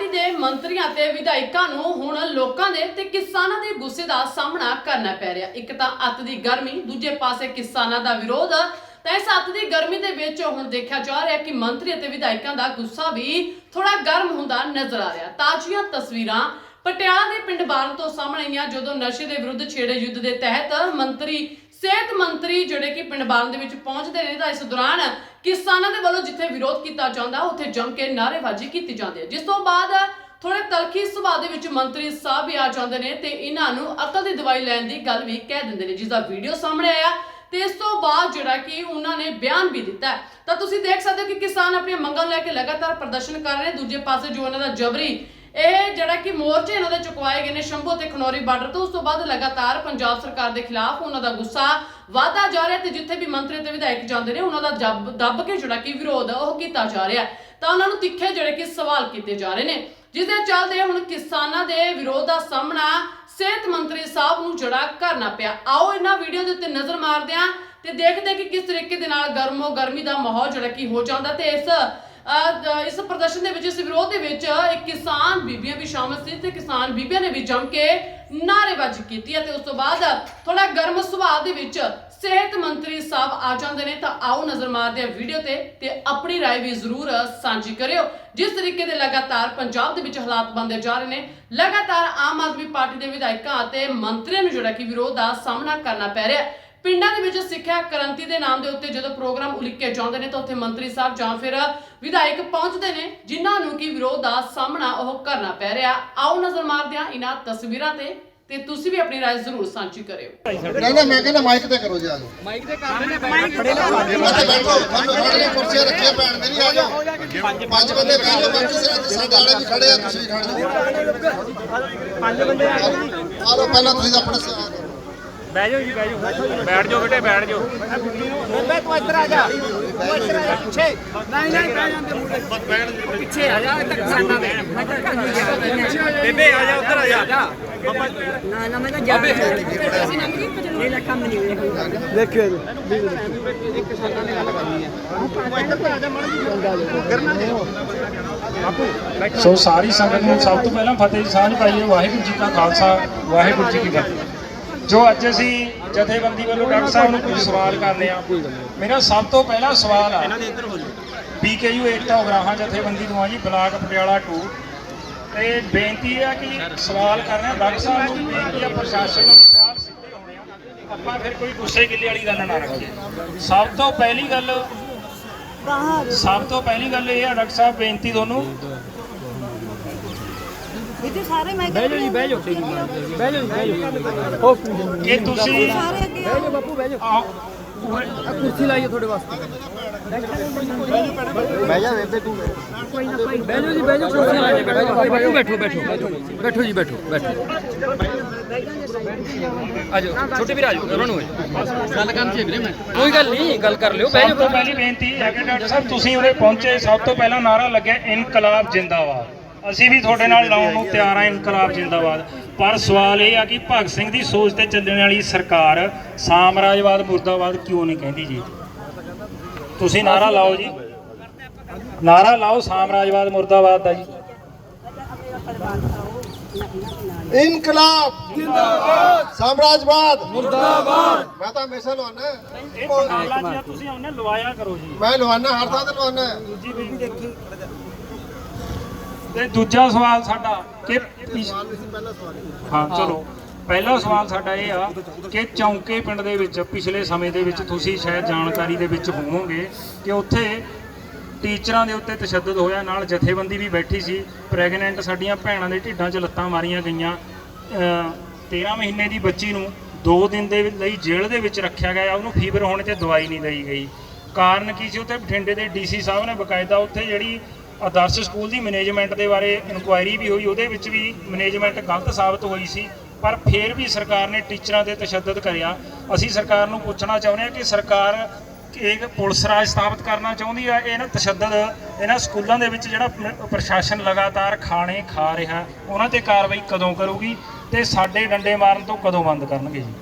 Party ਦੇ ਮੰਤਰੀਆਂ ਤੇ ਵਿਧਾਇਕਾਂ ਨੂੰ ਹੁਣ ਲੋਕਾਂ ਦੇ ਤੇ ਕਿਸਾਨਾਂ ਦੇ ਗੁੱਸੇ ਦਾ ਸਾਹਮਣਾ ਕਰਨਾ ਪੈ ਰਿਹਾ। ਇੱਕ ਤਾਂ ਅੱਤ ਦੀ ਗਰਮੀ, ਦੂਜੇ ਪਾਸੇ ਕਿਸਾਨਾਂ ਦਾ ਵਿਰੋਧ। ਤਾਂ ਇਸ ਅੱਤ ਦੀ ਗਰਮੀ ਦੇ ਵਿੱਚ ਹੁਣ ਦੇਖਿਆ ਜਾ ਰਿਹਾ ਕਿ ਮੰਤਰੀ ਅਤੇ ਵਿਧਾਇਕਾਂ ਦਾ ਗੁੱਸਾ ਵੀ ਥੋੜਾ ਗਰਮ ਹੁੰਦਾ ਨਜ਼ਰ ਆ ਰਿਹਾ। ਤਾਜ਼ੀਆਂ ਤਸਵੀਰਾਂ ਪਟਿਆਲਾ ਦੇ ਪਿੰਡ ਬਾਰਨ ਤੋਂ ਸਾਹਮਣੇ ਆਈਆਂ, ਜਦੋਂ ਨਸ਼ੇ ਦੇ ਵਿਰੁੱਧ ਛੇੜੇ ਯੁੱਧ ਦੇ ਤਹਿਤ ਮੰਤਰੀ ਸਿਹਤ ਮੰਤਰੀ ਜਿਹੜੇ ਕਿ ਪਿੰਡ ਬਾਰਨ ਦੇ ਵਿੱਚ ਪਹੁੰਚਦੇ ਨੇ ਤਾਂ ਇਸ ਦੌਰਾਨ ਕਿਸਾਨਾਂ ਦੇ ਵੱਲੋਂ ਜਿੱਥੇ ਵਿਰੋਧ ਕੀਤਾ ਜਾਂਦਾ, ਉੱਥੇ ਜੰਮ ਕੇ ਨਾਅਰੇਬਾਜ਼ੀ ਕੀਤੀ ਜਾਂਦੀ ਹੈ। ਜਿਸ ਤੋਂ ਬਾਅਦ ਥੋੜੇ ਤਲਖੀ ਸੁਭਾਅ ਦੇ ਵਿੱਚ ਮੰਤਰੀ ਸਾਹਿਬ ਵੀ ਆ ਜਾਂਦੇ ਨੇ ਤੇ ਇਹਨਾਂ ਨੂੰ ਅਕਲ ਦੀ ਦਵਾਈ ਲੈਣ ਦੀ ਗੱਲ ਵੀ ਕਹਿ ਦਿੰਦੇ ਨੇ ਜਿਸ ਦਾ ਵੀਡੀਓ ਸਾਹਮਣੇ ਆਇਆ। ਤੇ ਇਸ ਤੋਂ ਬਾਅਦ ਜਿਹੜਾ ਕਿ ਉਹਨਾਂ ਨੇ ਬਿਆਨ ਵੀ ਦਿੱਤਾ ਤਾਂ ਤੁਸੀਂ ਦੇਖ ਸਕਦੇ ਹੋ ਕਿ ਕਿਸਾਨ ਆਪਣੀਆਂ ਮੰਗਾਂ ਨੂੰ ਲੈ ਕੇ ਲਗਾਤਾਰ ਪ੍ਰਦਰਸ਼ਨ ਕਰ ਰਹੇ ਦੂਜੇ ਪਾਸੇ ਜੋ ਇਹਨਾਂ ਦਾ ਜਬਰੀ ਇਹ ਜਿਹੜਾ ਕਿ ਮੋਰਚੇ ਇਹਨਾਂ ਦੇ ਚੁਕਵਾਏ ਗਏ ਨੇ ਸ਼ੰਭੂ ਤੇ ਖਨੌਰੀ ਬਾਰਡਰ ਤੋਂ, ਉਸ ਤੋਂ ਬਾਅਦ ਲਗਾਤਾਰ ਪੰਜਾਬ ਸਰਕਾਰ ਦੇ ਖਿਲਾਫ ਉਹਨਾਂ ਦਾ ਗੁੱਸਾ ਵਧਦਾ ਜਾ ਰਿਹਾ ਤੇ ਜਿੱਥੇ ਵੀ ਮੰਤਰੀ ਤੇ ਵਿਧਾਇਕ ਜਾਂਦੇ ਨੇ, ਉਹਨਾਂ ਦਾ ਜੱਬ ਦੱਬ ਕੇ ਜਿਹੜਾ ਕਿ ਵਿਰੋਧ ਉਹ ਕੀਤਾ ਜਾ ਰਿਹਾ। ਤਾਂ ਉਹਨਾਂ ਨੂੰ ਤਿੱਖੇ ਜਿਹੜੇ ਕਿ ਸਵਾਲ ਕੀਤੇ ਜਾ ਰਹੇ ਨੇ। ਜਿਸ ਦੇ ਚੱਲਦੇ ਹੁਣ ਕਿਸਾਨਾਂ ਦੇ ਵਿਰੋਧ ਦਾ ਸਾਹਮਣਾ ਸਿਹਤ ਮੰਤਰੀ ਸਾਹਿਬ ਨੂੰ ਜਿਹੜਾ ਕਰਨਾ ਪਿਆ। ਆਓ ਇਹਨਾਂ ਵੀਡੀਓ ਦੇ ਉੱਤੇ ਨਜ਼ਰ ਮਾਰਦੇ ਹਾਂ ਤੇ ਦੇਖਦੇ ਹਾਂ ਕਿ ਕਿਸ ਤਰੀਕੇ ਦੇ ਨਾਲ ਗਰਮੋ ਗਰਮੀ ਦਾ ਮਾਹੌਲ ਜਿਹੜਾ ਕਿ ਹੋ ਜਾਂਦਾ ਤੇ ਇਸ ਇਸ ਪ੍ਰਦਰਸ਼ਨ ਦੇ ਵਿੱਚ ਇਸ ਵਿਰੋਧ ਦੇ ਵਿੱਚ ਇੱਕ ਕਿਸਾਨ ਬੀਬੀਆਂ ਵੀ ਸ਼ਾਮਲ ਸੀ ਤੇ ਕਿਸਾਨ ਬੀਬੀਆਂ ਨੇ ਵੀ ਜੰਮ ਕੇ ਨਾਅਰੇਬਾਜ਼ੀ ਕੀਤੀ ਹੈ ਤੇ ਉਸ ਤੋਂ ਬਾਅਦ ਥੋੜਾ ਗਰਮ ਸੁਭਾਅ ਦੇ ਵਿੱਚ ਸਿਹਤ ਮੰਤਰੀ ਸਾਹਿਬ ਆ ਜਾਂਦੇ ਨੇ ਤਾਂ ਆਓ ਨਜ਼ਰ ਮਾਰਦੇ ਹਾਂ ਵੀਡੀਓ ਤੇ ਤੇ ਆਪਣੀ رائے ਵੀ ਜ਼ਰੂਰ ਸਾਂਝੀ ਕਰਿਓ ਜਿਸ ਤਰੀਕੇ ਦੇ ਲਗਾਤਾਰ ਪੰਜਾਬ ਦੇ ਵਿੱਚ ਹਾਲਾਤ ਬਣਦੇ ਜਾ ਰਹੇ ਨੇ ਲਗਾਤਾਰ ਆਮ ਆਦਮੀ ਪਾਰਟੀ ਦੇ ਵਿਧਾਇਕਾਂ ਅਤੇ ਮੰਤਰੀਆਂ ਨੂੰ ਜਿਹੜਾ ਕਿ ਵਿਰੋਧ ਦਾ ਸਾਹਮਣਾ ਕਰਨਾ ਪੈ ਰਿਹਾ ਹੈ ਪਿੰਡਾਂ ਦੇ ਵਿੱਚ ਸਿੱਖਿਆ ਕ੍ਰਾਂਤੀ ਦੇ ਨਾਮ ਦੇ ਉੱਤੇ ਜਦੋਂ ਪ੍ਰੋਗਰਾਮ ਉਲੀਕੇ ਜਾਂਦੇ ਨੇ ਤਾਂ ਉੱਥੇ ਮੰਤਰੀ ਸਾਹਿਬ ਜਾਂ ਫਿਰ ਵਿਧਾਇਕ ਪਹੁੰਚਦੇ ਨੇ ਜਿਨ੍ਹਾਂ ਨੂੰ ਕਿ ਵਿਰੋਧ ਦਾ ਸਾਹਮਣਾ ਉਹ ਕਰਨਾ ਪੈ ਰਿਹਾ ਆਓ ਨਜ਼ਰ ਮਾਰਦੇ ਹਾਂ ਇਹਨਾਂ ਤਸਵੀਰਾਂ ਤੇ ਤੇ ਤੁਸੀਂ ਵੀ ਆਪਣੀ رائے ਜ਼ਰੂਰ ਸਾਂਝੀ ਕਰਿਓ ਨਹੀਂ ਨਹੀਂ ਮੈਂ ਕਹਿੰਦਾ ਮਾਈਕ ਤੇ ਕਰੋ ਜੀ ਆ ਜਾਓ ਮਾਈਕ ਤੇ ਕਰ ਲੈਣੇ ਮਾਈਕ ਖੜੇ ਨਾ ਇੱਥੇ ਬੈਠੋ ਤੁਹਾਨੂੰ ਖੜੇ ਕੁਰਸੀਆਂ ਰੱਖੀਆਂ ਪੈਣ ਦੇ ਨਹੀਂ ਆ ਜਾਓ ਪੰਜ ਬੰਦੇ ਬਹਿ ਜਾਓ ਬਾਕੀ ਸਾਰੇ ਸਾਡੇ ਵਾਲੇ ਵੀ ਖੜੇ ਆ ਤੁਸੀਂ ਵੀ ਖੜੇ ਜਾਓ ਪੰਜ ਬੰਦੇ ਆ ਆ ਲਓ ਪਹਿਲਾਂ ਤੁਸੀਂ ਤਾਂ ਆਪਣੇ ਸੇ ਆ ਜਾਓ ਬਹਿ ਜਾਓ ਜੀ ਬਹਿ ਜਾਓ। ਬੈਠ ਜਾਓ ਬੇਟੇ ਬੈਠ ਜਾਓ। ਬੇਬੇ ਤੂੰ ਇੱਧਰ ਆ ਜਾ। ਤੂੰ ਇੱਧਰ ਆ ਜਾ ਪਿੱਛੇ। ਨਹੀਂ ਨਹੀਂ ਬਹਿ ਜਾਂਦੇ ਮੁੰਡੇ। ਪਿੱਛੇ ਆ ਜਾ ਇੱਧਰ ਕਿਸਾਨਾਂ ਦੇ। ਬੇਬੇ ਆ ਜਾ ਉੱਧਰ ਆ ਜਾ। ਨਾ ਨਾ ਮੈਂ ਤਾਂ ਜਾ ਇਹ ਲੱਖਾਂ ਮਨੀ ਸੋ ਸਾਰੀ ਸੰਗਤ ਨੂੰ ਸਭ ਤੋਂ ਪਹਿਲਾਂ ਫਤਿਹ ਦੀ ਸਾਂਝ ਪਾਈਏ। ਵਾਹਿਗੁਰੂ ਜੀ ਕਾ ਖਾਲਸਾ ਵਾਹਿਗੁਰੂ ਜੀ ਕੀ ਫਤਿਹ। ਜੋ ਅੱਜ ਅਸੀਂ ਜਥੇਬੰਦੀ ਵੱਲੋਂ ਡਾਕਟਰ ਸਾਹਿਬ ਨੂੰ ਕੁਝ ਸਵਾਲ ਕਰਨੇ ਆ। ਮੇਰਾ ਸਭ ਤੋਂ ਪਹਿਲਾ ਸਵਾਲ ਆ ਬੀਕੇਯੂ ਏਕਤਾ ਉਗਰਾਹਾਂ ਜਥੇਬੰਦੀ ਤੋਂ ਆ ਜੀ, ਬਲਾਕ ਪਟਿਆਲਾ 2 ਤੇ ਬੇਨਤੀ ਆ ਕਿ ਸਵਾਲ ਕਰਨੇ ਆ ਡਾਕਟਰ ਸਾਹਿਬ ਨੂੰ ਬੇਨਤੀ ਹੈ ਪ੍ਰਸ਼ਾਸਨ ਨੂੰ ਵੀ ਸਵਾਲ ਸਿੱਧੇ ਹੋਣੇ ਆ। ਆਪਾਂ ਫਿਰ ਕੋਈ ਗੁੱਸੇ ਗਿੱਲੇ ਵਾਲੀ ਗੱਲ ਨਾ ਰੱਖੀਏ। ਸਭ ਤੋਂ ਪਹਿਲੀ ਗੱਲ, ਸਭ ਤੋਂ ਪਹਿਲੀ ਗੱਲ ਇਹ ਆ, ਡਾਕਟਰ ਸਾਹਿਬ, ਬੇਨਤੀ ਤੁਹਾਨੂੰ ਇੱਥੇ ਸਾਰੇ ਮੈਂ ਬਹਿ ਜਾਓ ਜੀ ਬਹਿ ਜਾਓ। ਬਹਿ ਜਾਓ ਬਹਿ ਜਾਓ। ਕਿ ਤੁਸੀਂ ਸਾਰੇ ਅੱਗੇ ਬਹਿ ਜਾਓ ਬਾਪੂ ਬਹਿ ਜਾਓ। ਆਹ, ਆ ਕੁਰਸੀ ਲਾਈਏ ਤੁਹਾਡੇ ਵਾਸਤੇ। ਬਹਿ ਜਾ ਬੇਬੇ ਤੂੰ। ਬਹਿ ਜਾਓ ਜੀ ਬਹਿ ਜਾਓ ਕੁਰਸੀ ਲਾਈਏ ਬਹਿ ਜਾਓ ਬਾਪੂ ਬੈਠੋ ਬੈਠੋ ਬੈਠੋ। ਜੀ ਬੈਠੋ ਬੈਠੋ। ਆ ਜਾਓ ਛੋਟੇ ਵੀਰ ਆ ਜਾਓ ਉਹਨਾਂ ਨੂੰ ਗੱਲ ਕਰਨ ਚ ਵੀਰੇ ਮੈਂ। ਕੋਈ ਗੱਲ ਨਹੀਂ ਗੱਲ ਕਰ ਲਿਓ ਬਹਿ ਤੋਂ ਪਹਿਲੀ ਬੇਨਤੀ ਹੈ ਕਿ ਡਾਕਟਰ ਸਾਹਿਬ ਤੁਸੀਂ ਉਰੇ ਪਹੁੰਚੇ ਸਭ ਤੋਂ ਪਹਿਲਾਂ ਨਾਰਾ ਲੱਗਿਆ ਇਨਕਲਾਬ ਜਿੰਦਾਬਾਦ। ਅਸੀਂ ਵੀ ਤੁਹਾਡੇ ਨਾਲ ਲਾਉਣ ਨੂੰ ਤਿਆਰ ਹਾਂ ਇਨਕਲਾਬ ਜਿੰਦਾਬਾਦ। ਪਰ ਸਵਾਲ ਇਹ ਆ ਕਿ ਭਗਤ ਸਿੰਘ ਦੀ ਸੋਚ ਤੇ ਚੱਲਣ ਵਾਲੀ ਸਰਕਾਰ ਸਾਮਰਾਜਵਾਦ ਮੁਰਦਾਬਾਦ ਕਿਉਂ ਨਹੀਂ ਕਹਿੰਦੀ ਜੀ? ਤੁਸੀਂ ਨਾਰਾ ਲਾਓ ਜੀ। ਨਾਰਾ ਲਾਓ ਸਾਮਰਾਜਵਾਦ ਮੁਰਦਾਬਾਦ ਦਾ ਜੀ। ਇਨਕਲਾਬ ਜਿੰਦਾਬਾਦ। ਸਾਮਰਾਜਵਾਦ। ਮੁਰਦਾਬਾਦ। ਮੈਂ ਤਾਂ ਹਮੇਸ਼ਾ ਲਵਾਨਾ ਇਹ ਤੁਸੀਂ ਉਹਨੇ ਲਵਾਇਆ ਕਰੋ ਜੀ। ਮੈਂ ਲਵਾਨਾ ਹਰ ਥਾਂ ਤੇ ਲਵਾਨਾ ਤੇ ਦੂਜਾ ਸਵਾਲ ਸਾਡਾ ਕਿ ਹਾਂ ਚਲੋ। ਪਹਿਲਾ ਸਵਾਲ ਸਾਡਾ ਇਹ ਆ ਕਿ ਚੌਂਕੇ ਪਿੰਡ ਦੇ ਵਿੱਚ ਪਿਛਲੇ ਸਮੇਂ ਦੇ ਵਿੱਚ ਤੁਸੀਂ ਸ਼ਾਇਦ ਜਾਣਕਾਰੀ ਦੇ ਵਿੱਚ ਹੋਵੋਗੇ ਕਿ ਉੱਥੇ ਟੀਚਰਾਂ ਦੇ ਉੱਤੇ ਤਸ਼ੱਦਦ ਹੋਇਆ ਨਾਲ ਜਥੇਬੰਦੀ ਵੀ ਬੈਠੀ ਸੀ। ਪ੍ਰੈਗਨੈਂਟ ਸਾਡੀਆਂ ਭੈਣਾਂ ਦੇ ਢਿੱਡਾਂ 'ਚ ਲੱਤਾਂ ਮਾਰੀਆਂ ਗਈਆਂ। ਅ, 13 ਮਹੀਨੇ ਦੀ ਬੱਚੀ ਨੂੰ 2 ਦਿਨ ਦੇ ਲਈ ਜੇਲ੍ਹ ਦੇ ਵਿੱਚ ਰੱਖਿਆ ਗਿਆ। ਉਹਨੂੰ ਫੀਵਰ ਹੋਣ ਤੇ ਦਵਾਈ ਨਹੀਂ ਲਈ ਗਈ। ਕਾਰਨ ਕੀ ਸੀ? ਉੱਥੇ ਬਠਿੰਡੇ ਦੇ ਡੀਸੀ ਸਾਹਿਬ ਨੇ ਬਕਾਇਦਾ ਉੱਥੇ ਜਿਹੜੀ ਆਦਰਸ਼ ਸਕੂਲ ਦੀ ਮੈਨੇਜਮੈਂਟ ਦੇ ਬਾਰੇ ਇਨਕੁਆਇਰੀ ਵੀ ਹੋਈ, ਉਹਦੇ ਵਿੱਚ ਵੀ ਮੈਨੇਜਮੈਂਟ ਗਲਤ ਸਾਬਤ ਹੋਈ ਸੀ, ਪਰ ਫਿਰ ਵੀ ਸਰਕਾਰ ਨੇ ਟੀਚਰਾਂ ਤੇ ਤਸ਼ੱਦਦ ਕਰਿਆ। ਅਸੀਂ ਸਰਕਾਰ ਨੂੰ ਪੁੱਛਣਾ ਚਾਹੁੰਦੇ ਹਾਂ ਕਿ ਸਰਕਾਰ ਇੱਕ ਪੁਲਿਸ ਰਾਜ ਸਥਾਪਿਤ ਕਰਨਾ ਚਾਹੁੰਦੀ ਆ ਇਹ ਨਾ ਤਸ਼ੱਦਦ, ਇਹਨਾਂ ਸਕੂਲਾਂ ਦੇ ਵਿੱਚ ਜਿਹੜਾ ਪ੍ਰਸ਼ਾਸਨ ਲਗਾਤਾਰ ਖਾਣੇ ਖਾ ਰਿਹਾ, ਉਹਨਾਂ ਤੇ ਕਾਰਵਾਈ ਕਦੋਂ ਕਰੂਗੀ ਤੇ ਸਾਡੇ ਡੰਡੇ ਮਾਰਨ ਤੋਂ ਕਦੋਂ ਬੰਦ ਕਰਨਗੇ ਜੀ?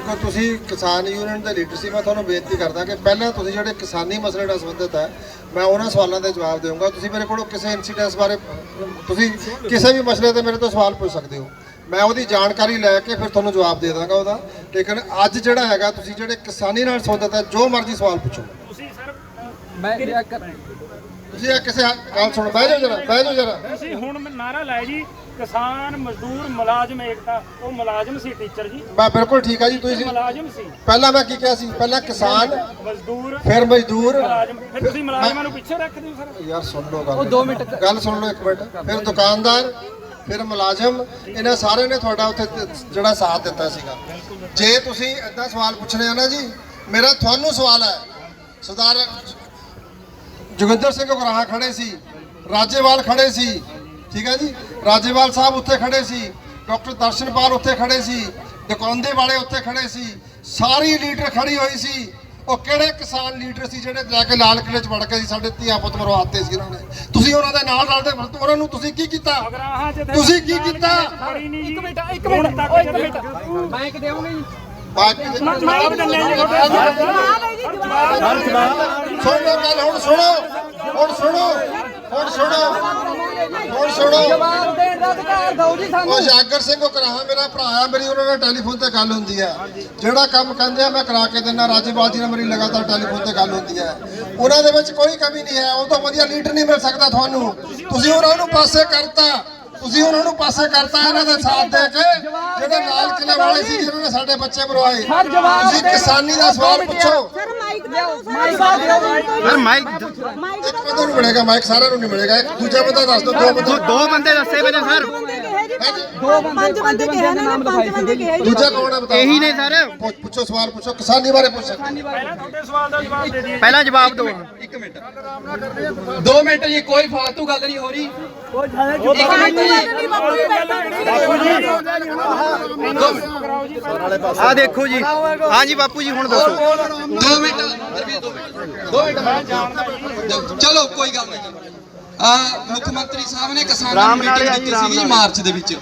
ਦੇਖੋ ਤੁਸੀਂ ਕਿਸਾਨ ਯੂਨੀਅਨ ਦੇ ਲੀਡਰ ਸੀ ਮੈਂ ਤੁਹਾਨੂੰ ਬੇਨਤੀ ਕਰਦਾ ਕਿ ਪਹਿਲਾਂ ਤੁਸੀਂ ਜਿਹੜੇ ਕਿਸਾਨੀ ਮਸਲੇ ਨਾਲ ਸੰਬੰਧਿਤ ਹੈ ਮੈਂ ਉਹਨਾਂ ਸਵਾਲਾਂ ਦੇ ਜਵਾਬ ਦੇਵਾਂਗਾ ਤੁਸੀਂ ਮੇਰੇ ਕੋਲੋਂ ਕਿਸੇ ਇਨਸੀਡੈਂਸ ਬਾਰੇ ਤੁਸੀਂ ਕਿਸੇ ਵੀ ਮਸਲੇ ਤੇ ਮੇਰੇ ਤੋਂ ਸਵਾਲ ਪੁੱਛ ਸਕਦੇ ਹੋ। ਮੈਂ ਉਹਦੀ ਜਾਣਕਾਰੀ ਲੈ ਕੇ ਫਿਰ ਤੁਹਾਨੂੰ ਜਵਾਬ ਦੇ ਦਾਂਗਾ ਉਹਦਾ। ਲੇਕਿਨ ਅੱਜ ਜਿਹੜਾ ਹੈਗਾ ਤੁਸੀਂ ਜਿਹੜੇ ਕਿਸਾਨੀ ਨਾਲ ਸੰਬੰਧਿਤ ਹੈ ਜੋ ਮਰਜ਼ੀ ਸਵਾਲ ਪੁੱਛੋ। ਤੁਸੀਂ ਸਰ ਤੁਸੀਂ ਇਹ ਕਿਸੇ ਗੱਲ ਸੁਣ ਬਹਿ ਜਾਓ ਜਰਾ ਬਹਿ ਜਾਓ ਜਰਾ। ਤੁਸੀਂ ਹੁਣ ਨਾਰਾ ਲਾਇਆ ਜੀ ਕਿਸਾਨ ਮਜ਼ਦੂਰ ਮੁਲਾਜ਼ਮ ਏਕਤਾ ਉਹ ਮੁਲਾਜ਼ਮ ਸੀ ਟੀਚਰ ਜੀ। ਮੈਂ ਬਿਲਕੁਲ ਠੀਕ ਆ ਜੀ ਤੁਸੀਂ ਮੁਲਾਜ਼ਮ ਸੀ। ਪਹਿਲਾਂ ਮੈਂ ਕੀ ਕਿਹਾ ਸੀ? ਪਹਿਲਾਂ ਕਿਸਾਨ ਮਜ਼ਦੂਰ ਫਿਰ ਮਜ਼ਦੂਰ। ਮੁਲਾਜ਼ਮ ਫਿਰ ਤੁਸੀਂ ਮੁਲਾਜ਼ਮਾਂ ਨੂੰ ਪਿੱਛੇ ਰੱਖਦੇ ਹੋ ਸਰ। ਯਾਰ ਸੁਣ ਲਓ ਗੱਲ ਉਹ 2 ਮਿੰਟ ਗੱਲ ਸੁਣ ਲਓ ਇੱਕ ਮਿੰਟ। ਫਿਰ ਦੁਕਾਨਦਾਰ ਫਿਰ ਮੁਲਾਜ਼ਮ ਇਹਨਾਂ ਸਾਰਿਆਂ ਨੇ ਤੁਹਾਡਾ ਉੱਥੇ ਜਿਹੜਾ ਸਾਥ ਦਿੱਤਾ ਸੀਗਾ। ਜੇ ਤੁਸੀਂ ਏਦਾਂ ਸਵਾਲ ਪੁੱਛਣੇ ਆ ਨਾ ਜੀ ਮੇਰਾ ਤੁਹਾਨੂੰ ਸਵਾਲ ਹੈ। ਸਰਦਾਰ ਜੋਗਿੰਦਰ ਸਿੰਘ ਉਗਰਾਹਾਂ ਖੜੇ ਸੀ ਰਾਜੇਵਾਲ ਖੜੇ ਸੀ ਠੀਕ ਹੈ ਜੀ? ਰਾਜੇਵਾਲ ਸਾਹਿਬ ਉੱਥੇ ਖੜੇ ਸੀ ਡਾਕਟਰ ਦਰਸ਼ਨਪਾਲ ਉੱਥੇ ਖੜੇ ਸੀ ਦਕੌਂਦੇ ਵਾਲੇ ਉੱਥੇ ਖੜੇ ਸੀ ਸਾਰੀ ਲੀਡਰ ਖੜੀ ਹੋਈ ਸੀ। ਉਹ ਕਿਹੜੇ ਕਿਸਾਨ ਲੀਡਰ ਸੀ ਜਿਹੜੇ ਜਾ ਕੇ ਲਾਲ ਕਿਲੇ ਚ ਵੜ ਕੇ ਸੀ? ਸਾਡੇ ਧੀਆ ਪੁੱਤ ਮਰਵਾਤੇ ਸੀ ਉਹਨਾਂ ਨੇ। ਤੁਸੀਂ ਉਹਨਾਂ ਦੇ ਨਾਲ ਰਲਦੇ ਫਿਰਦੇ ਉਹਨਾਂ ਨੂੰ ਤੁਸੀਂ ਕੀ ਕੀਤਾ? ਤੁਸੀਂ ਕੀ ਕੀਤਾ? ਇੱਕ ਮਿੰਟ ਇੱਕ ਮਿੰਟ ਇੱਕ ਮਿੰਟ। ਮਾਈਕ ਦੇਵਾਂਗੇ ਜੀ। ਬਾਕੀ ਜਵਾਬ ਦਿੰਦੇ। ਜੀ ਸੁਣੋ ਗੱਲ ਹੁਣ ਸੁਣੋ ਹੁਣ ਸੁਣੋ। ਹੁਣ ਸੁਣੋ। ਹੁਣ ਸੁਣੋ। ਜਵਾਬ ਦੇਣ ਦਾ ਅਧਿਕਾਰ ਦਿਓ ਜੀ ਸਾਨੂੰ। ਉਹ ਜਾਗਰ ਸਿੰਘ ਉਹ ਕਰਾਹਾ ਮੇਰਾ ਭਰਾ ਆ ਮੇਰੀ ਉਹਨਾਂ ਨਾਲ ਟੈਲੀਫੋਨ ਤੇ ਗੱਲ ਹੁੰਦੀ ਹੈ ਜਿਹੜਾ ਕੰਮ ਕਹਿੰਦੇ ਆ ਮੈਂ ਕਰਾ ਕੇ ਦਿੰਦਾ। ਰਾਜੇਵਾਲ ਜੀ ਨਾਲ ਮੇਰੀ ਲਗਾਤਾਰ ਟੈਲੀਫੋਨ ਤੇ ਗੱਲ ਹੁੰਦੀ ਹੈ ਉਹਨਾਂ ਦੇ ਵਿੱਚ ਕੋਈ ਕਮੀ ਨਹੀਂ ਹੈ। ਉਹ ਤੋਂ ਵਧੀਆ ਲੀਡਰ ਨਹੀਂ ਮਿਲ ਸਕਦਾ ਤੁਹਾਨੂੰ। ਤੁਸੀਂ ਉਹਨਾਂ ਨੂੰ ਪਾਸੇ ਕਰਤਾ। ਤੁਸੀਂ ਉਹਨਾਂ ਨੂੰ ਪਾਸੇ ਕਰਤਾ ਇਹਨਾਂ ਦੇ ਸਾਥ ਦੇ ਕੇ ਜਿਹੜੇ ਲਾਲ ਕਿਲੇ ਵਾਲੇ ਸੀ ਜਿਨ੍ਹਾਂ ਨੇ ਸਾਡੇ ਬੱਚੇ ਮਰਵਾਏ। ਤੁਸੀਂ ਕਿਸਾਨੀ ਦਾ ਸਵਾਲ ਪੁੱਛੋ। ਸਰ ਮਾਈਕ ਲਿਆਓ, ਦਿਓ ਮਾਈਕ ਦਿਓ। ਸਰ ਮਾਈਕ ਇੱਕ ਬੰਦੇ ਨੂੰ ਮਿਲੇਗਾ ਮਾਈਕ? ਸਾਰਿਆਂ ਨੂੰ ਨਹੀਂ ਮਿਲੇਗਾ ਇੱਕ ਦੂਜਾ ਬੰਦਾ ਦੱਸ ਦਿਓ ਦੋ ਬੰਦੇ ਦੋ ਬੰਦੇ ਦੱਸੇ ਵਜੇ ਸਰ। ਦੋ ਪੰਜ ਬੰਦੇ ਕਿਹਾ ਨਾ ਪੰਜ ਬੰਦੇ ਕਿਹਾ ਜੀ ਦੂਜਾ ਕੌਣ ਹੈ ਬਤਾਓ ਇਹੀ ਨੇ ਸਰ। ਪੁੱਛ- ਪੁੱਛੋ ਸਵਾਲ ਪੁੱਛੋ। ਕਿਸਾਨੀ ਬਾਰੇ ਪੁੱਛੋ। ਪਹਿਲਾਂ ਤੁਹਾਡੇ ਸਵਾਲ ਦਾ ਜਵਾਬ ਦੇ ਦਈਏ। ਪਹਿਲਾਂ ਜਵਾਬ ਦਿਓ। ਦੋ ਮਿੰਟ ਜੀ ਕੋਈ ਫਾਲਤੂ ਗੱਲ ਨਹੀਂ ਹੋ ਰਹੀ। ਆ ਦੇਖੋ ਜੀ। ਹਾਂਜੀ ਬਾਪੂ ਜੀ ਹੁਣ ਦੱਸੋ। ਦੋ ਮਿੰਟ। ਗੁਰਵੀਰ, ਦੋ ਮਿੰਟ। ਦੋ ਮਿੰਟ। ਚਲੋ ਕੋਈ ਗੱਲ ਨਹੀਂ। ਮੁੱਖ ਮੰਤਰੀ ਸਾਹਿਬ ਨੇ ਕਿਸਾਨਾਂ ਨੂੰ ਮੀਟਿੰਗ ਦਿੱਤੀ ਸੀਗੀ ਮਾਰਚ ਦੇ ਵਿੱਚ।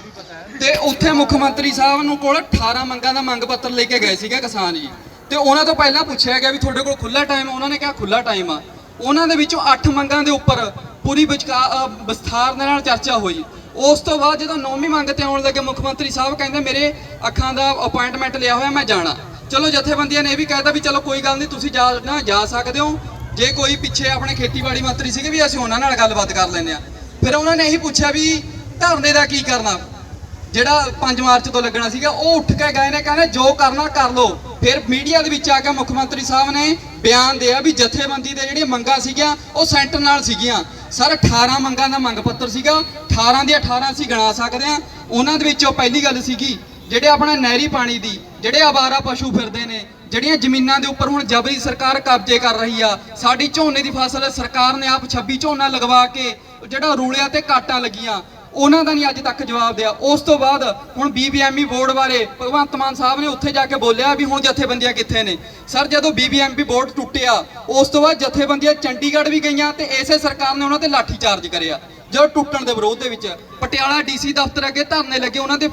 ਤੇ ਉੱਥੇ ਮੁੱਖ ਮੰਤਰੀ ਸਾਹਿਬ ਨੂੰ ਕੋਲ 18 ਮੰਗਾਂ ਦਾ ਮੰਗ ਪੱਤਰ ਲੈ ਕੇ ਗਏ ਸੀਗੇ ਕਿਸਾਨ ਜੀ। ਤੇ ਉਹਨਾਂ ਤੋਂ ਪਹਿਲਾਂ ਪੁੱਛਿਆ ਗਿਆ ਵੀ ਤੁਹਾਡੇ ਕੋਲ ਖੁੱਲਾ ਟਾਈਮ ਉਹਨਾਂ ਨੇ ਕਿਹਾ ਖੁੱਲਾ ਟਾਈਮ ਆ। ਉਹਨਾਂ ਦੇ ਵਿੱਚੋਂ 8 ਮੰਗਾਂ ਦੇ ਉੱਪਰ ਪੂਰੀ ਵਿਸਥਾਰ ਦੇ ਨਾਲ ਚਰਚਾ ਹੋਈ। ਉਸ ਤੋਂ ਬਾਅਦ ਜਦੋਂ ਨੌਵੀਂ ਮੰਗ ਤੇ ਆਉਣ ਲੱਗੇ ਮੁੱਖ ਮੰਤਰੀ ਸਾਹਿਬ ਕਹਿੰਦੇ ਮੇਰੇ ਅੱਖਾਂ ਦਾ ਅਪਾਇੰਟਮੈਂਟ ਲਿਆ ਹੋਇਆ ਮੈਂ ਜਾਣਾ। ਚਲੋ ਜਥੇਬੰਦੀਆਂ ਨੇ ਇਹ ਵੀ ਕਹਿਤਾ ਵੀ ਚਲੋ ਕੋਈ ਗੱਲ ਨਹੀਂ ਤੁਸੀਂ ਜਾ ਨਾ ਜਾ ਸਕਦੇ ਹੋ। ਜੇ ਕੋਈ ਪਿੱਛੇ ਆਪਣੇ ਖੇਤੀਬਾੜੀ ਮੰਤਰੀ ਸੀਗੇ ਵੀ ਅਸੀਂ ਉਹਨਾਂ ਨਾਲ ਗੱਲਬਾਤ ਕਰ ਲੈਂਦੇ ਆ ਫਿਰ ਉਹਨਾਂ ਨੇ ਇਹੀ ਪੁੱਛਿਆ ਵੀ ਧਰਨੇ ਦਾ ਕੀ ਕਰਨਾ? ਜਿਹੜਾ 5 ਮਾਰਚ ਤੋਂ ਲੱਗਣਾ ਸੀਗਾ, ਉਹ ਉੱਠ ਕੇ ਗਏ ਨੇ, ਕਹਿੰਦੇ ਜੋ ਕਰਨਾ ਕਰ ਲੋ ਫਿਰ ਮੀਡੀਆ ਦੇ ਵਿੱਚ ਆ ਕੇ ਮੁੱਖ ਮੰਤਰੀ ਸਾਹਿਬ ਨੇ ਬਿਆਨ ਦਿਆ ਵੀ ਜਥੇਬੰਦੀ ਦੇ ਜਿਹੜੀਆਂ ਮੰਗਾਂ ਸੀਗੀਆਂ, ਉਹ ਸੈਂਟਰ ਨਾਲ ਸੀਗੀਆਂ। ਸਰ 18 ਮੰਗਾਂ ਦਾ ਮੰਗ ਪੱਤਰ ਸੀਗਾ 18 ਦੀਆਂ 18 ਅਸੀਂ ਗਿਣਾ ਸਕਦੇ ਆ ਉਹਨਾਂ ਦੇ ਵਿੱਚੋਂ ਪਹਿਲੀ ਗੱਲ ਸੀਗੀ, ਜਿਹੜੇ ਆਪਣਾ ਨਹਿਰੀ ਪਾਣੀ ਦੀ, ਜਿਹੜੇ ਆਵਾਰਾ ਪਸ਼ੂ ਫਿਰਦੇ ਨੇ ਜਿਹੜੀਆਂ ਜ਼ਮੀਨਾਂ ਦੇ ਉੱਪਰ ਹੁਣ ਜਬਰੀ ਸਰਕਾਰ ਕਬਜ਼ੇ ਕਰ ਰਹੀ ਆ, ਸਾਡੀ ਝੋਨੇ ਦੀ ਫਸਲ ਸਰਕਾਰ ਨੇ ਆਪ 26 ਝੋਨਾ ਲਗਵਾ ਕੇ ਜਿਹੜਾ ਰੂਲਿਆਂ ਤੇ ਕਾਟਾਂ ਲੱਗੀਆਂ, ਉਹਨਾਂ ਦਾ ਨਹੀਂ ਅੱਜ ਤੱਕ ਜਵਾਬ ਦਿਆ। ਉਸ ਤੋਂ ਬਾਅਦ ਹੁਣ ਬੀਬੀਐਮਈ ਬੋਰਡ ਬਾਰੇ ਭਗਵੰਤ ਮਾਨ ਸਾਹਿਬ ਨੇ ਉੱਥੇ ਜਾ ਕੇ ਬੋਲਿਆ ਵੀ ਹੁਣ ਜਥੇਬੰਦੀਆਂ ਕਿੱਥੇ ਨੇ। ਸਰ, ਜਦੋਂ ਬੀਬੀਐਮਪੀ ਬੋਰਡ ਟੁੱਟਿਆ, ਉਸ ਤੋਂ ਬਾਅਦ ਜਥੇਬੰਦੀਆਂ ਚੰਡੀਗੜ੍ਹ ਵੀ ਗਈਆਂ ਤੇ ਇਸੇ ਸਰਕਾਰ ਨੇ ਉਹਨਾਂ ਤੇ ਲਾਠੀ ਚਾਰਜ ਕਰਿਆ। ਜੋ ਟੁੱਟਣ ਦੇ ਵਿਰੋਧ ਦੇ ਵਿੱਚ ਪਟਿਆਲਾ ਡੀਸੀ ਦਫ਼ਤਰ ਅੱਗੇ ਧਰਨੇ ਲੱਗੇ, ਉਹਨਾਂ ਦੇ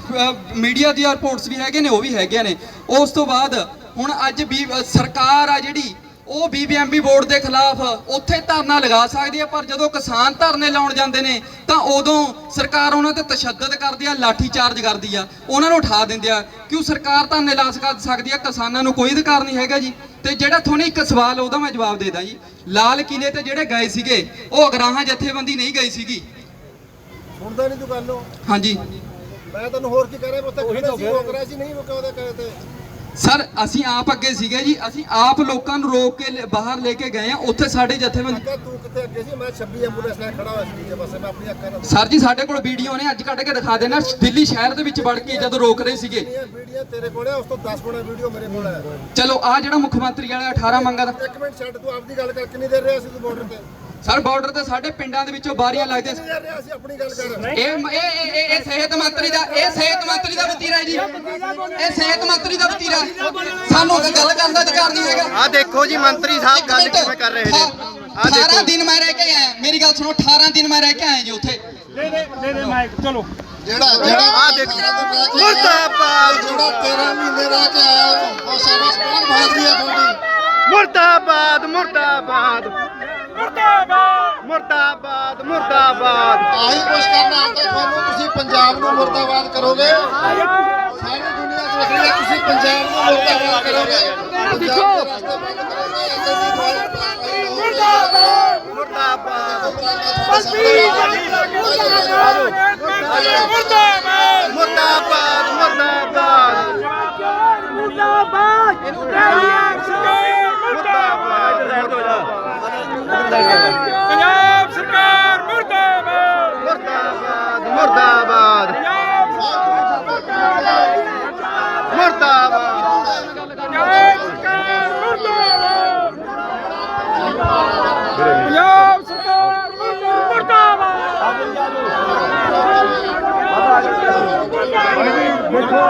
ਮੀਡੀਆ ਦੀਆਂ ਰਿਪੋਰਟਸ ਵੀ ਹੈਗੇ ਨੇ, ਉਹ ਵੀ ਹੈਗੇ ਨੇ। ਉਸ ਤੋਂ ਬਾਅਦ ਹੁਣ ਅੱਜ ਵੀ ਸਰਕਾਰ ਆ ਜਿਹੜੀ ਉਹ ਬੀਬੀਐਮਬੀ ਬੋਰਡ ਦੇ ਖਿਲਾਫ ਉੱਥੇ ਧਰਨਾ ਲਗਾ ਸਕਦੀ ਹੈ ਪਰ ਜਦੋਂ ਕਿਸਾਨ ਧਰਨੇ ਲਾਉਣ ਜਾਂਦੇ ਨੇ ਤਾਂ ਉਦੋਂ ਸਰਕਾਰ ਉਹਨਾਂ ਤੇ ਤਸ਼ੱਦਦ ਕਰਦੀ ਆ ਲਾਠੀ ਚਾਰਜ ਕਰਦੀ ਆ ਉਹਨਾਂ ਨੂੰ ਉਠਾ ਦਿੰਦੇ ਆ। ਕਿਉਂ ਸਰਕਾਰ ਧਰਨੇ ਲਾ ਸਕ- ਸਕਦੀ ਆ? ਕਿਸਾਨਾਂ ਨੂੰ ਕੋਈ ਅਧਿਕਾਰ ਨਹੀਂ ਹੈਗਾ ਜੀ। ਤੇ ਜਿਹੜਾ ਤੁਹਾਨੂੰ ਇੱਕ ਸਵਾਲ ਉਹਦਾ ਮੈਂ ਜਵਾਬ ਦੇ ਦਾਂ ਜੀ। ਲਾਲ ਕਿਲੇ ਤੇ ਜਿਹੜੇ ਗਏ ਸੀਗੇ ਉਹ ਅਗਰਾਹਾਂ ਜਥੇਬੰਦੀ ਨਹੀਂ ਗਈ ਸੀਗੀ। ਸੁਣਦਾ ਨਹੀਂ ਤੂੰ ਗੱਲ ਹਾਂਜੀ। ਮੈਂ ਤੈਨੂੰ ਹੋਰ ਕੀ ਕਹਿ ਰਿਹਾ ਉੱਥੇ ਖੜੇ ਸੀ ਰੋਕ ਰਿਹਾ ਸੀ ਨਹੀਂ ਰੁਕਿਆ ਉਹਦੇ ਕਹੇ ਤੇ? ਸਰ ਅਸੀਂ ਆਪ ਅੱਗੇ ਸੀਗੇ ਜੀ। ਅਸੀਂ ਆਪ ਲੋਕਾਂ ਨੂੰ ਰੋਕ ਕੇ ਲੈ- ਬਾਹਰ ਲੈ ਕੇ ਗਏ ਆ। ਉੱਥੇ ਸਾਡੇ ਜਥੇਬੰਦੀ ਕਿ ਤੂੰ ਕਿੱਥੇ ਅੱਗੇ ਸੀ? ਮੈਂ 26 ਐਂਬੂਲੈਂਸ ਨਾਲ ਖੜਾ ਹੋਇਆ ਸੀ ਦੂਜੇ ਪਾਸੇ। ਮੈਂ ਆਪਣੀ ਅੱਖਾਂ ਨਾਲ ਸਰ ਜੀ ਸਾਡੇ ਕੋਲ ਵੀਡੀਓ ਨੇ। ਅੱਜ ਕੱਢ ਕੇ ਦਿਖਾ ਦੇਣਾ। ਦਿੱਲੀ ਸ਼ਹਿਰ ਦੇ ਵਿੱਚ ਵੜ ਕੇ ਜਦੋਂ ਰੋਕ ਰਹੇ ਸੀਗੇ। ਵੀਡੀਓ ਤੇਰੇ ਕੋਲ ਹੈ ਉਸ ਤੋਂ 10 ਗੁਣਾ ਵੀਡੀਓ ਮੇਰੇ ਕੋਲ ਹੈ ਚਲੋ ਆ ਜਿਹੜਾ ਮੁੱਖ ਮੰਤਰੀ ਵਾਲਾ 18 ਮੰਗਾ ਦਾ ਇੱਕ ਮਿੰਟ ਛੱਡ। ਤੂੰ ਆਪਦੀ ਗੱਲ ਕਰ ਕਿੰਨੀ ਦੇਰ ਰਿਹਾ ਸੀ ਤੂੰ ਬਾਰਡਰ ਤੇ। ਸਰ ਬਾਰਡਰ ਤੇ ਸਾਡੇ ਪਿੰਡਾਂ ਦੇ ਵਿੱਚੋਂ ਬਾਰੀਆਂ ਲੱਗਦੇ ਕਿੰਨੀ ਦੇਰ ਰਿਹਾ ਸੀ ਆਪਣੀ ਗੱਲ ਕਰ ਇਹ ਇਹ ਇਹ- ਇਹ ਸਿਹਤ ਮੰਤਰੀ ਦਾ ਇਹ ਸਿਹਤ ਮੰਤਰੀ ਦਾ ਵਤੀਰਾ ਹੈ ਜੀ। ਇਹ ਸਿਹਤ ਮੰਤਰੀ ਦਾ ਵਤੀਰਾ ਹੈ। ਸਾਨੂੰ ਤਾਂ ਗੱਲ ਕਰਨ ਦਾ ਅਧਿਕਾਰ ਨਹੀਂ ਹੈਗਾ। ਆ ਦੇਖੋ ਜੀ ਮੰਤਰੀ ਸਾਹਿਬ ਗੱਲ ਕਿਵੇਂ ਕਰ ਰਹੇ ਨੇ? ਆ ਸਾਰਾ ਦੇਖੋ ਦਿਨ ਮੈਂ ਰਹਿ ਕੇ ਆਇਆ। ਮੇਰੀ ਗੱਲ ਸੁਣੋ 18 ਦਿਨ ਮੈਂ ਰਹਿ ਕੇ ਆਇਆ ਜੀ ਉੱਥੇ। ਦੇ ਦੇ ਦੇ ਦੇ ਮਾਈਕ ਚਲੋ। ਜਿਹੜਾ ਜਿਹੜਾ ਆ ਦੇਖ। ਮੁਰਦਾਬਾਦ। ਜਿਹੜਾ 13 ਮਹੀਨੇ ਰਹਿ ਕੇ ਆਇਆ ਉਹ ਸਾਡਾ ਬਹੁਤ ਬਹਾਦਰੀ ਹੈ ਤੁਹਾਡੀ। ਮੁਰਦਾਬਾਦ ਮੁਰਦਾਬਾਦ। ਮੁਰਦਾਬਾਦ ਮੁਰਦਾਬਾਦ ਮੁਰਦਾਬਾਦ ਆਹੀ ਕੁਛ ਕਰਨਾ ਆਉਂਦਾ ਤੁਹਾਨੂੰ ਤੁਸੀਂ ਪੰਜਾਬ ਨੂੰ ਮੁਰਦਾਬਾਦ ਕਰੋਗੇ? ਸਾਰੀ ਦੁਨੀਆ ਦੇਖ ਰਹੀ ਹੈ। ਤੁਸੀਂ ਪੰਜਾਬ ਨੂੰ ਮੁਰਦਾਬਾਦ ਕਰੋਗੇ। ਦੇਖੋ ਮੁਰਦਾਬਾਦ ਮੁਰਦਾਬਾਦ। ਮੁਰਦਾਬਾਦ। ਮੁਰਦਾਬਾਦ। ਮੁਰਦਾਬਾਦ। ਪੰਜਾਬ ਸਰਕਾਰ ਮੁਰਦਾਬਾਦ ਮੁਰਦਾਬਾਦ ਮੁਰਦਾਬਾਦ ਮੁਰਦਾਬਾਦ ਪੰਜਾਬ ਸਰਕਾਰ ਮੁਰਦਾਬਾਦ